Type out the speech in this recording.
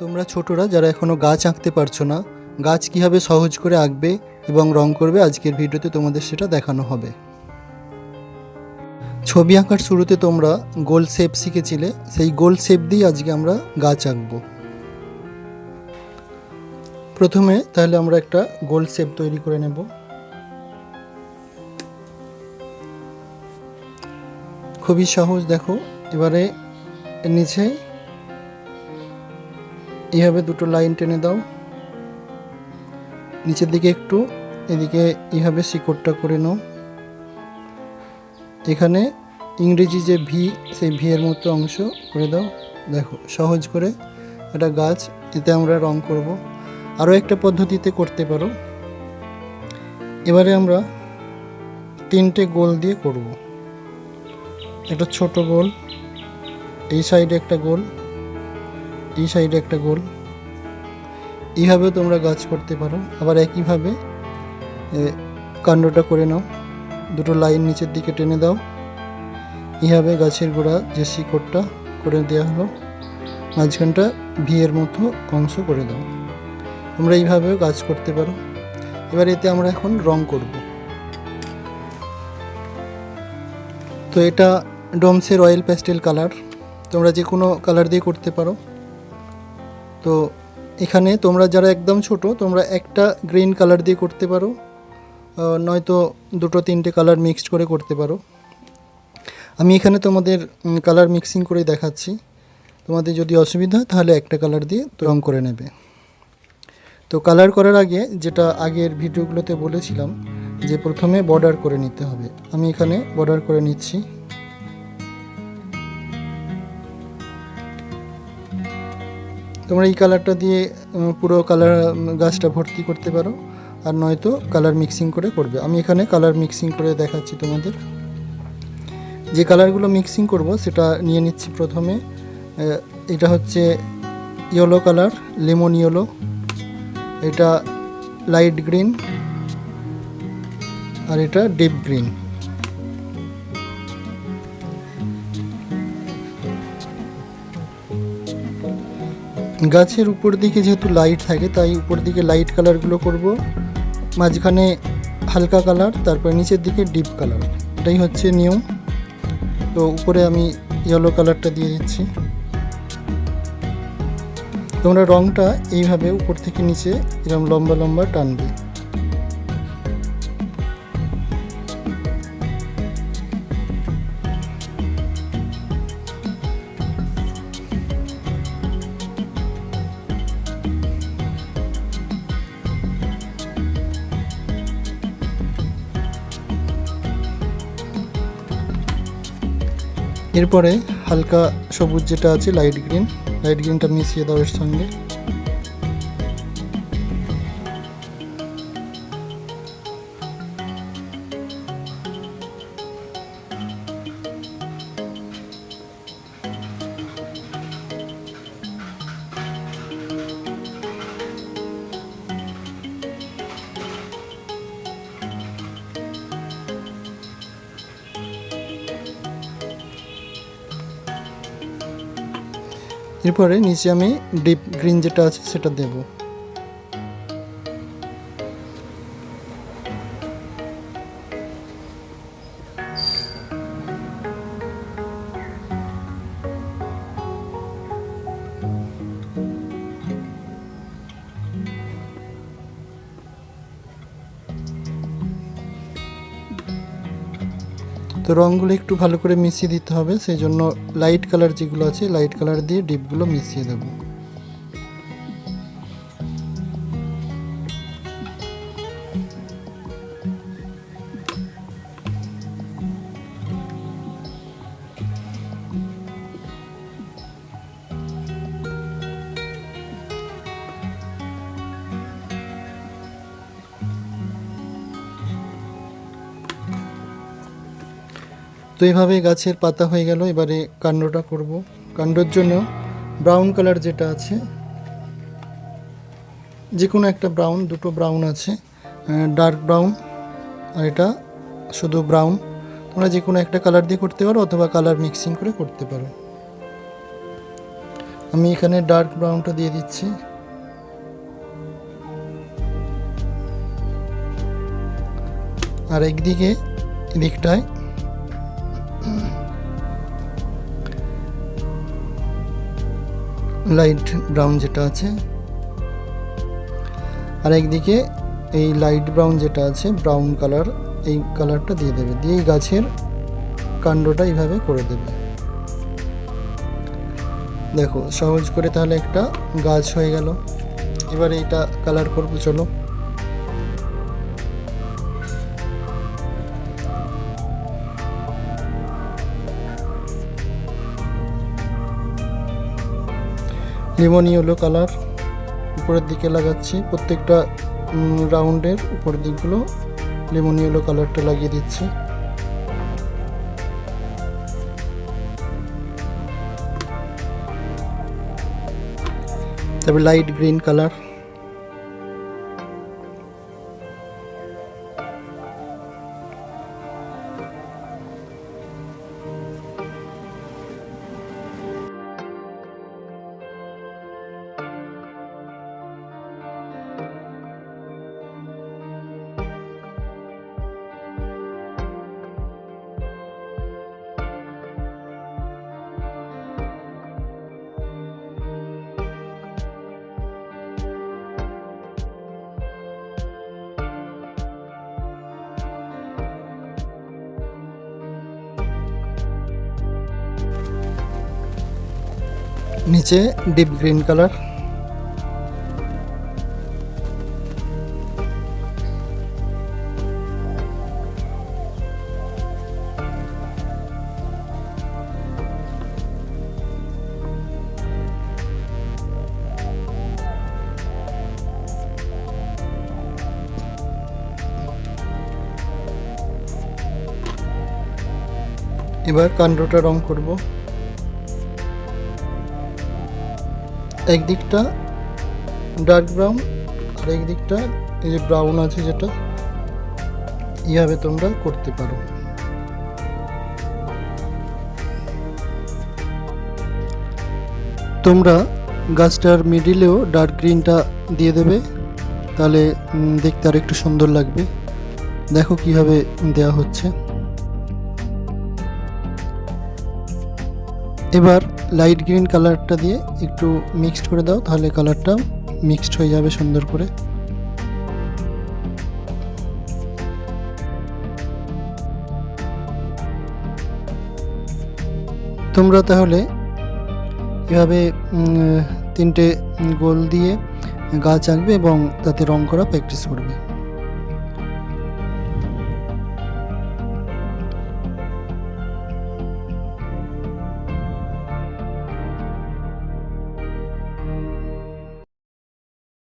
তোমরা ছোটরা যারা এখনও গাছ আঁকতে পারছ না, গাছ কীভাবে সহজ করে আঁকবে এবং রং করবে আজকের ভিডিওতে তোমাদের সেটা দেখানো হবে। ছবি আঁকার শুরুতে তোমরা গোল শেপ শিখেছিলে, সেই গোল শেপ দিয়ে আজকে আমরা গাছ আঁকবো। প্রথমে তাহলে আমরা একটা গোল শেপ তৈরি করে নেব। খুবই সহজ, দেখো। এবারে নিচে এইভাবে দুটো লাইন টেনে দাও। নিচের দিকে একটু, এদিকে এইভাবে শিকড়টা করে নাও। এখানে ইংরেজি যে ভি, সেই ভি এর মতো অংশ করে দাও। দেখো, সহজ করে একটা গাছ, এতে আমরা রং করব। আরও একটা পদ্ধতিতে করতে পারো। এবারে আমরা তিনটে গোল দিয়ে করব। একটা ছোট গোল, এই সাইডে একটা গোল এই সাইডে একটা গোল। এইভাবে তোমরা গাছ করতে পারো। আবার একইভাবে কাণ্ডটা করে নাও। দুটো লাইন নিচের দিকে টেনে দাও। এইভাবে গাছের গোড়া যে শিকড়টা করে দেওয়া হলো, মাঝখানটা ভিয়ের মতো অংশ করে দাও। তোমরা এইভাবেও গাছ করতে পারো। এবার এতে আমরা এখন রং করব। তো এটা ডোমসের অয়েল প্যাস্টেল কালার। তোমরা যে কোনো কালার দিয়ে করতে পারো। তো এখানে তোমরা যারা একদম ছোট, তোমরা একটা গ্রিন কালার দিয়ে করতে পারো। নয়তো দুটো তিনটে কালার মিক্সড করে করতে পারো। আমি এখানে তোমাদের কালার মিক্সিং করে দেখাচ্ছি। তোমাদের যদি অসুবিধা হয়, তাহলে একটা কালার দিয়ে রং করে নেবে। তো কালার করার আগে যেটা আগের ভিডিওগুলোতে বলেছিলাম, যে প্রথমে বর্ডার করে নিতে হবে। আমি এখানে বর্ডার করে নিচ্ছি। তোমরা এই কালারটা দিয়ে পুরো কালার গাছটা ভর্তি করতে পারো। আর নয়তো কালার মিক্সিং করে করবে। আমি এখানে কালার মিক্সিং করে দেখাচ্ছি তোমাদের। যে কালারগুলো মিক্সিং করব, সেটা নিয়ে নিচ্ছি প্রথমে। এটা হচ্ছে ইয়েলো কালার লেমন ইয়েলো এটা লাইট গ্রিন আর এটা ডিপ গ্রিন গাছের উপর দিকে যেহেতু লাইট থাকে, তাই উপর দিকে লাইট কালারগুলো করব। মাঝখানে হালকা কালার তারপরে নিচের দিকে ডিপ কালার এটাই হচ্ছে নিয়ম। তো উপরে আমি ইয়েলো কালারটা দিয়ে দিচ্ছি। তোমরা রংটা এইভাবে উপর থেকে নিচে এরকম লম্বা লম্বা টানবে। এরপরে হালকা সবুজ যেটা আছে লাইট গ্রিন লাইট গ্রিনটা মিশিয়ে দাও এর সঙ্গে। এরপরে নিচে আমি ডিপ গ্রিন যেটা আছে সেটা দেব। তো রঙগুলো একটু ভালো করে মিশিয়ে দিতে হবে, সেই জন্য লাইট কালার যেগুলো আছে লাইট কালার দিয়ে ডিপগুলো মিশিয়ে দেবো। তো এইভাবে গাছের পাতা হয়ে গেল, এবারে কাণ্ডটা করব। কাণ্ডর জন্য ব্রাউন কালার যেটা আছে যে কোনো একটা ব্রাউন দুটো ব্রাউন আছে ডার্ক ব্রাউন আর এটা শুধু ব্রাউন তোমরা যে কোনো একটা কালার দিয়ে করতে পারো, অথবা কালার মিক্সিং করে করতে পারো। আমি এখানে ডার্ক ব্রাউনটা দিয়ে দিচ্ছি। আর একদিকে, এদিকটায় লাইট ব্রাউন যেটা আছে। আর একদিকে এই লাইট ব্রাউন যেটা আছে, ব্রাউন কালার, এই কালারটা দিয়ে দেবে। দিয়ে এই গাছের কাণ্ডটা এইভাবে করে দেবে। দেখো, সহজ করে তাহলে একটা গাছ হয়ে গেল। এবার এইটা কালার করব, চলো। Lemon yellow colour. উপরের দিকে লাগাচ্ছি প্রত্যেকটা রাউন্ডের উপরের দিকগুলো লেমন ইয়েলো কালারটা লাগিয়ে দিচ্ছি। তারপর লাইট গ্রিন কালার নিচে ডিপ গ্রিন কালার এবার কাণ্ডটা রং করব। একদিকটা ডার্ক ব্রাউন আর একদিকটা এই যে ব্রাউন আছে যেটা, এইভাবে তোমরা করতে পারো। তোমরা গাছটার মিডিলেও ডার্ক গ্রিনটা দিয়ে দেবে, তাহলে দেখতে আর একটু সুন্দর লাগবে। দেখো কীভাবে দেওয়া হচ্ছে। এবার লাইট গ্রিন কালারটা দিয়ে একটু মিক্সড করে দাও, তাহলে কালারটা মিক্সড হয়ে যাবে সুন্দর করে। তোমরা তাহলে এভাবে তিনটে গোল দিয়ে গাছ আঁকবে এবং তাতে রং করা প্র্যাকটিস করবে।